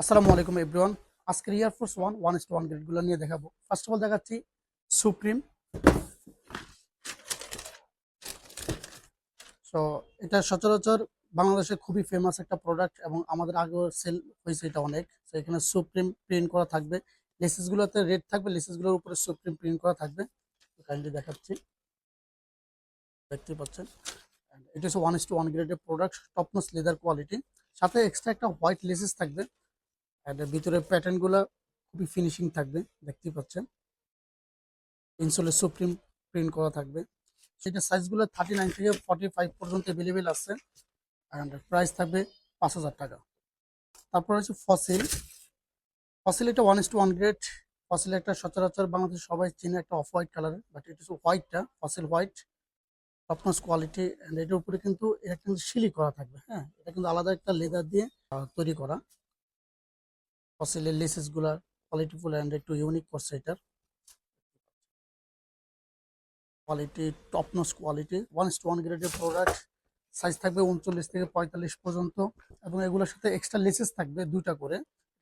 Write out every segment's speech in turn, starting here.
আসসালামু আলাইকুম এভরিওয়ান আজকের air force one one is one গ্রেডগুলো নিয়ে দেখাবো। ফার্স্ট অফ অল দেখাচ্ছি সুপ্রিম সো এটা সচরাচর বাংলাদেশে খুবই ফেমাস একটা প্রোডাক্ট এবং আমাদের আগেও সেল হয়েছে এটা অনেক। তো এখানে সুপ্রিম প্রিন্ট করা থাকবে। লেসেসগুলোতে রেড থাকবে লেসেসগুলোর উপরে সুপ্রিম প্রিন্ট করা থাকবে। কাইন্ডলি দেখাচ্ছি। দেখতে পাচ্ছেন? এটা হচ্ছে ওয়ান ইস টু ওয়ান গ্রেডের product top notch leather quality সাথে এক্সট্রা একটা হোয়াইট লেসেস থাকবে। এর ভিতরে প্যাটার্নগুলা খুবই ফিনিশিং থাকবে, দেখতেই পাচ্ছেন। ইনসোলে সুপ্রিম প্রিন্ট করা থাকবে। সেটা সাইজগুলো থার্টি নাইন থেকে ফর্টি ফাইভ পর্যন্ত অ্যাভেলেবেল আছে। অ্যান্ড প্রাইস থাকবে পাঁচ হাজার টাকা। তারপর হচ্ছে ফসিল ফসিল এটা one is to one grade fossil একটা সচরাচর বাংলাদেশ সবাই চিনে একটা অফ হোয়াইট কালারের বাট এটা হচ্ছে হোয়াইটটা fossil white top notch quality and এটার উপরে কিন্তু এটা কিন্তু সিলি করা থাকবে হ্যাঁ? এটা কিন্তু আলাদা একটা লেদার দিয়ে তৈরি করা। ফসিলের লেসেসগুলা কোয়ালিটিফুল অ্যান্ড একটু ইউনিক করছে এটার। Quality top notch quality one is one গ্রেডের প্রোডাক্ট সাইজ থাকবে উনচল্লিশ থেকে পঁয়তাল্লিশ পর্যন্ত এবং এগুলোর সাথে এক্সট্রা লেসেস থাকবে দুইটা করে।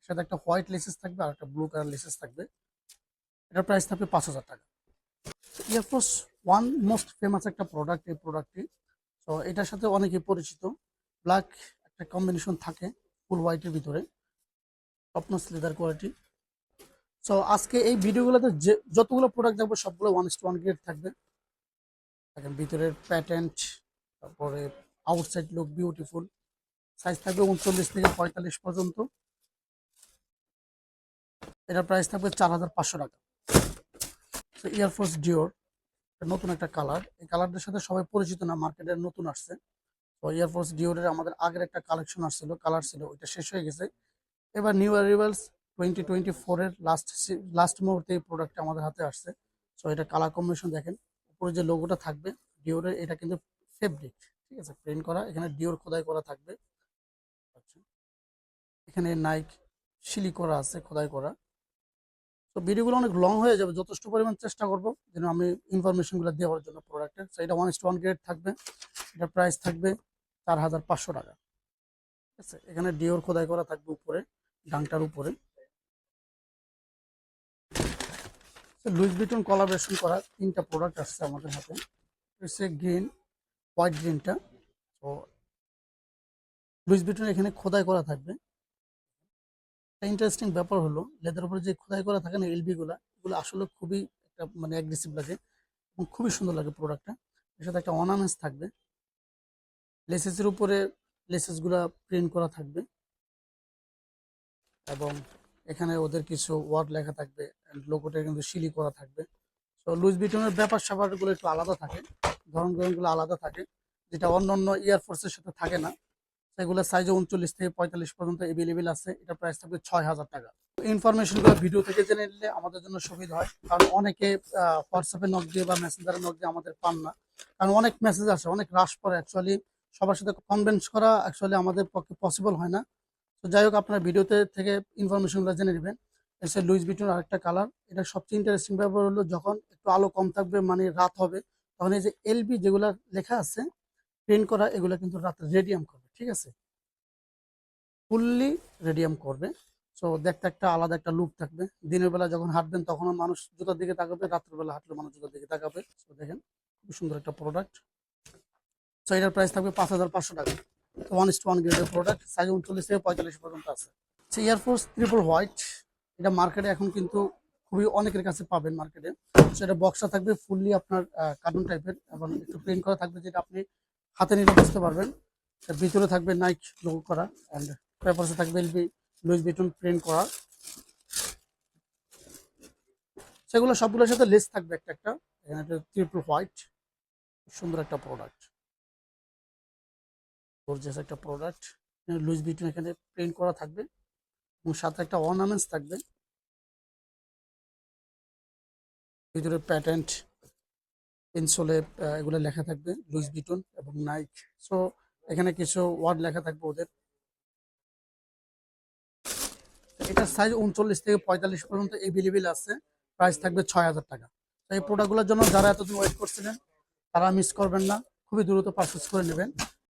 সাথে একটা হোয়াইট লেসেস থাকবে আর একটা ব্লু কালার লেসেস থাকবে। এটার প্রাইস থাকবে পাঁচ হাজার টাকা। Air force one most famous একটা প্রোডাক্ট এই প্রোডাক্টটি তো এটার সাথে অনেকে পরিচিত। ব্ল্যাক একটা কম্বিনেশন থাকে ফুল হোয়াইটের ভিতরে। টপনস লেদার কোয়ালিটি সো আজকে এই ভিডিওগুলোতে যে, যতগুলো প্রোডাক্ট দেখব, সবগুলো ওয়ান ওয়ান গ্রেড থাকবে। দেখেন, ভিতরের প্যাটেন্ট তারপরে আউটসাইড লুক বিউটিফুল সাইজ থাকবে উনচল্লিশ থেকে পঁয়তাল্লিশ পর্যন্ত। এটার প্রাইস থাকবে চার হাজার পাঁচশো টাকা। এয়ারফোর্স ডিওর নতুন একটা কালার এই কালারটার সাথে সবাই পরিচিত না মার্কেটে নতুন আসছে। তো এয়ারফোর্স ডিওরের আমাদের আগের একটা কালেকশন আসছিল কালার ছিল, ওইটা শেষ হয়ে গেছে। এবার নিউ অ্যারিভেলস টোয়েন্টি টোয়েন্টি ফোরের লাস্ট লাস্ট মুহূর্তে এই প্রোডাক্টটা আমাদের হাতে আসছে। সো এটা কালার কম্বিনেশন দেখেন, উপরে যে লোগোটা থাকবে ডিওরের এটা কিন্তু ফেব্রিক ঠিক আছে? প্রিন্ট করা, এখানে ডিওর খোদাই করা থাকবে। আচ্ছা। এখানে নাইক শিলি করা আছে, খোদাই করা। তো ভিডিওগুলো অনেক লং হয়ে যাবে, যথেষ্ট পরিমাণ চেষ্টা করব, যেন আমি ইনফরমেশনগুলো দেওয়ার জন্য প্রোডাক্টের তো এটা ওয়ান ইস ওয়ান গ্রেড থাকবে এটার প্রাইস থাকবে চার হাজার পাঁচশো টাকা। আছে এখানে ডিওর খোদাই করা থাকবে উপরে ডাংটার উপরে। লুইস বিটন কলাবরেশন করা তিনটা প্রোডাক্ট আসছে আমাদের হাতে। হচ্ছে গ্রিন হোয়াইট গ্রিনটা তো লুইস বিটন এখানে খোদাই করা থাকবে। ইন্টারেস্টিং ব্যাপার হলো লেদার উপরে যে খোদাই করা থাকে না এলবি গুলা, এগুলো আসলে খুবই একটা মানে অ্যাগ্রেসিভ লাগে এবং খুবই সুন্দর লাগে প্রোডাক্টটা এর সাথে একটা অর্নামেন্টস থাকবে। লেসেসের উপরে লেসেসগুলা প্রিন্ট করা থাকবে। এবং এখানে ওদের কিছু ওয়ার্ড লেখা থাকবে লোগোটা কিন্তু শিলি করা থাকবে। তো লুইস বিটনের ব্যাপার স্যাপারগুলো একটু আলাদা থাকে, ধরন গ্রহণগুলো আলাদা থাকে, যেটা অন্য অন্য এয়ারফোর্সের সাথে থাকে না। সেগুলো সাইজে উনচল্লিশ থেকে পঁয়তাল্লিশ পর্যন্ত এভেলেবেল আছে, এটা প্রাইস থাকবে ছয় হাজার টাকা। ইনফরমেশনগুলো ভিডিও থেকে জেনে নিলে আমাদের জন্য সুবিধা হয়, কারণ অনেকে হোয়াটসঅ্যাপে নক দিয়ে বা মেসেঞ্জারে নক দিয়ে আমাদের পান না। কারণ অনেক মেসেজ আসে, অনেক রাশ পরে অ্যাকচুয়ালি সবার সাথে কনভেন্স করা অ্যাকচুয়ালি আমাদের পক্ষে পসিবল হয় না। তো যাই হোক, আপনার ভিডিওতে থেকে ইনফরমেশনগুলো জেনে নেবেন। এসে লুইস বিটুন আরেকটা কালার এটা সবচেয়ে ইন্টারেস্টিং ব্যাপার হলো, যখন একটু আলো কম থাকবে মানে রাত হবে, তখন এই যে এলবি যেগুলো লেখা আছে প্রিন্ট করা, এগুলো কিন্তু রাতে রেডিয়াম করবে, ঠিক আছে? ফুললি রেডিয়াম করবে। সো দেখতে একটা আলাদা একটা লুক থাকবে। দিনের বেলা যখন হাঁটবেন তখন মানুষ জুতার দিকে তাকাবে, রাত্রের বেলা হাঁটলে মানুষ জুতার দিকে তাকাবে। তো দেখেন, খুব সুন্দর একটা প্রোডাক্ট সো এটার প্রাইস থাকবে পাঁচ হাজার পাঁচশো টাকা। ওয়ান ইস্ট ওয়ান গ্রেডের প্রোডাক্ট সাইজ উনচল্লিশ থেকে পঁয়তাল্লিশ পর্যন্ত আছে। সে এয়ারফোর্স ত্রিপল হোয়াইট এটা মার্কেটে এখন কিন্তু খুবই অনেকের কাছে পাবেন মার্কেটে সেটা বক্সটা থাকবে ফুললি আপনার কার্টুন টাইপের এবং একটু প্রিন্ট করা থাকবে যেটা আপনি হাতে নিলে বুঝতে পারবেন। ভিতরে থাকবে নাইক লোগো করা অ্যান্ড পেপারসে থাকবে এলবি লুইস বিটন প্রিন্ট করা। সেগুলো সবগুলোর সাথে লেস থাকবে একটা একটা ট্রিপল হোয়াইট সুন্দর একটা প্রোডাক্ট গর্জিয়াস একটা প্রোডাক্ট লুইস বিটন এখানে প্রিন্ট করা থাকবে এবং সাথে একটা অর্নামেন্টস থাকবে। ভিতরে প্যাটেন্ট পেন্সলে এগুলো লেখা থাকবে লুইস বিটন এবং নাইক সো এখানে কিছু ওয়ার্ড লেখা থাকবে ওদের। এটার সাইজ উনচল্লিশ থেকে পঁয়তাল্লিশ পর্যন্ত এভেলেবেল আছে। প্রাইস থাকবে ছয় হাজার টাকা। এই প্রোডাক্টগুলোর জন্য যারা এতদিন ওয়েট করছিলেন, তারা মিস করবেন না। খুবই দ্রুত পারচেস করে নেবেন।